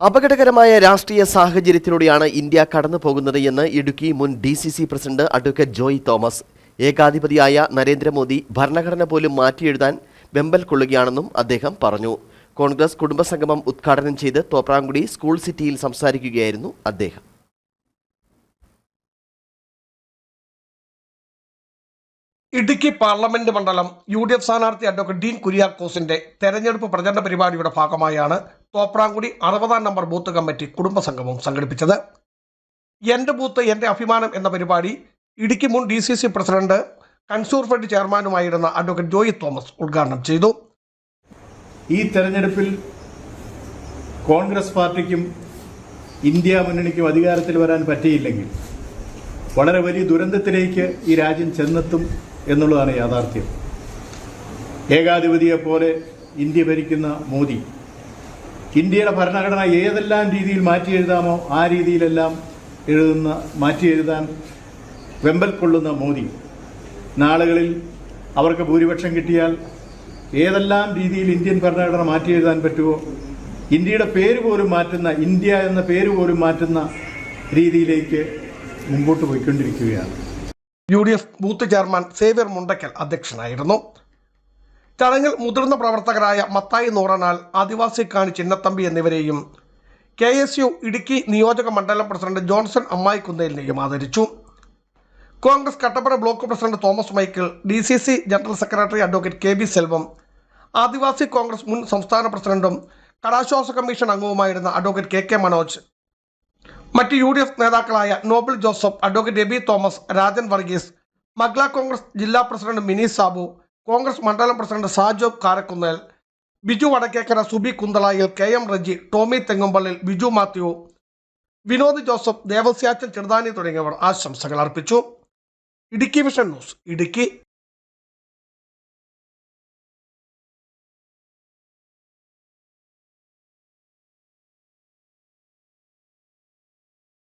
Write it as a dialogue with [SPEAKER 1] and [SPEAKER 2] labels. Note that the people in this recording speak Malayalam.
[SPEAKER 1] അപകടകരമായ രാഷ്ട്രീയ സാഹചര്യത്തിലൂടെയാണ് ഇന്ത്യ കടന്നു പോകുന്നത് എന്ന് ഇടുക്കി മുൻ D C C president advocate Joy Thomas. ഏകാധിപതിയായ Narendra Modi ഭരണഘടന പോലും മാറ്റിയെഴുതാൻ വെമ്പൽ കൊള്ളുകയാണെന്നും അദ്ദേഹം പറഞ്ഞു. കോൺഗ്രസ് കുടുംബസംഗമം ഉദ്ഘാടനം ചെയ്ത് തോപ്രാങ്കുടി സ്കൂൾ സിറ്റിയിൽ സംസാരിക്കുകയായിരുന്നു അദ്ദേഹം.
[SPEAKER 2] ഇടുക്കി പാർലമെന്റ് മണ്ഡലം യു ഡി എഫ് സ്ഥാനാർത്ഥി അഡ്വക്കേറ്റ് ഡീൻ കുര്യാക്കോസിന്റെ തെരഞ്ഞെടുപ്പ് പ്രചരണ പരിപാടിയുടെ ഭാഗമായാണ് തോപ്രാങ്കുടി അറുപതാം നമ്പർ ബൂത്ത് കമ്മിറ്റി കുടുംബസംഗമം സംഘടിപ്പിച്ചത്. എന്റെ ബൂത്ത് എന്റെ അഭിമാനം എന്ന പരിപാടി ഇടുക്കി മുൻ D C C president consumer fund ചെയർമാനുമായിരുന്ന advocate Joy Thomas ഉദ്ഘാടനം ചെയ്തു.
[SPEAKER 3] ഈ തെരഞ്ഞെടുപ്പിൽ കോൺഗ്രസ് പാർട്ടിക്കും ഇന്ത്യ മുന്നണിക്കും അധികാരത്തിൽ വരാൻ പറ്റിയില്ലെങ്കിൽ വളരെ വലിയ ദുരന്തത്തിലേക്ക് ഈ രാജ്യം ചെന്നെത്തും എന്നുള്ളതാണ് യാഥാർത്ഥ്യം. ഏകാധിപതിയെപ്പോലെ ഇന്ത്യ ഭരിക്കുന്ന മോദി ഇന്ത്യയുടെ ഭരണഘടന ഏതെല്ലാം രീതിയിൽ മാറ്റി എഴുതാമോ ആ രീതിയിലെല്ലാം എഴുതുന്ന മാറ്റി എഴുതാൻ വെമ്പൽ കൊള്ളുന്ന മോദി നാളുകളിൽ അവർക്ക് ഭൂരിപക്ഷം കിട്ടിയാൽ ഏതെല്ലാം രീതിയിൽ ഇന്ത്യൻ ഭരണഘടന മാറ്റി എഴുതാൻ പറ്റുമോ ഇന്ത്യയുടെ പേര് പോലും മാറ്റുന്ന ഇന്ത്യ എന്ന പേര് പോലും മാറ്റുന്ന രീതിയിലേക്ക് മുമ്പോട്ട് പോയിക്കൊണ്ടിരിക്കുകയാണ്.
[SPEAKER 2] U D F booth chairman Xavier Mundakkal അധ്യക്ഷനായിരുന്നു. ചടങ്ങിൽ മുതിർന്ന പ്രവർത്തകരായ മത്തായി നൂറനാൽ ആദിവാസി കാണി ചിന്നത്തമ്പി എന്നിവരെയും കെ എസ് യു ഇടുക്കി നിയോജക മണ്ഡലം പ്രസിഡന്റ് ജോൺസൺ അമ്മായി കുന്നേലിനെയും ആദരിച്ചു. Congress Kattappana block president Thomas Michael D C C general secretary advocate K B Selvam Adivasi Congress മുൻ സംസ്ഥാന പ്രസിഡന്റും കടാശ്വാസ കമ്മീഷൻ അംഗവുമായിരുന്ന അഡ്വക്കേറ്റ് കെ കെ മനോജ് മറ്റ് യു ഡി എഫ് നേതാക്കളായ Noble Joseph advocate Rabi Thomas Rajan Varghese മഗ്ല Congress ജില്ലാ പ്രസിഡന്റ് മിനി സാബു കോൺഗ്രസ് മണ്ഡലം president Sajob Karakkunnel Biju Vadakkekara Subi Kunthalayil K M Reji Tomy Thengumpallil Biju Mathew Vinod Joseph Devasyachan Cheruthani തുടങ്ങിയവർ ആശംസകൾ അർപ്പിച്ചു. Idukki vision news Idukki.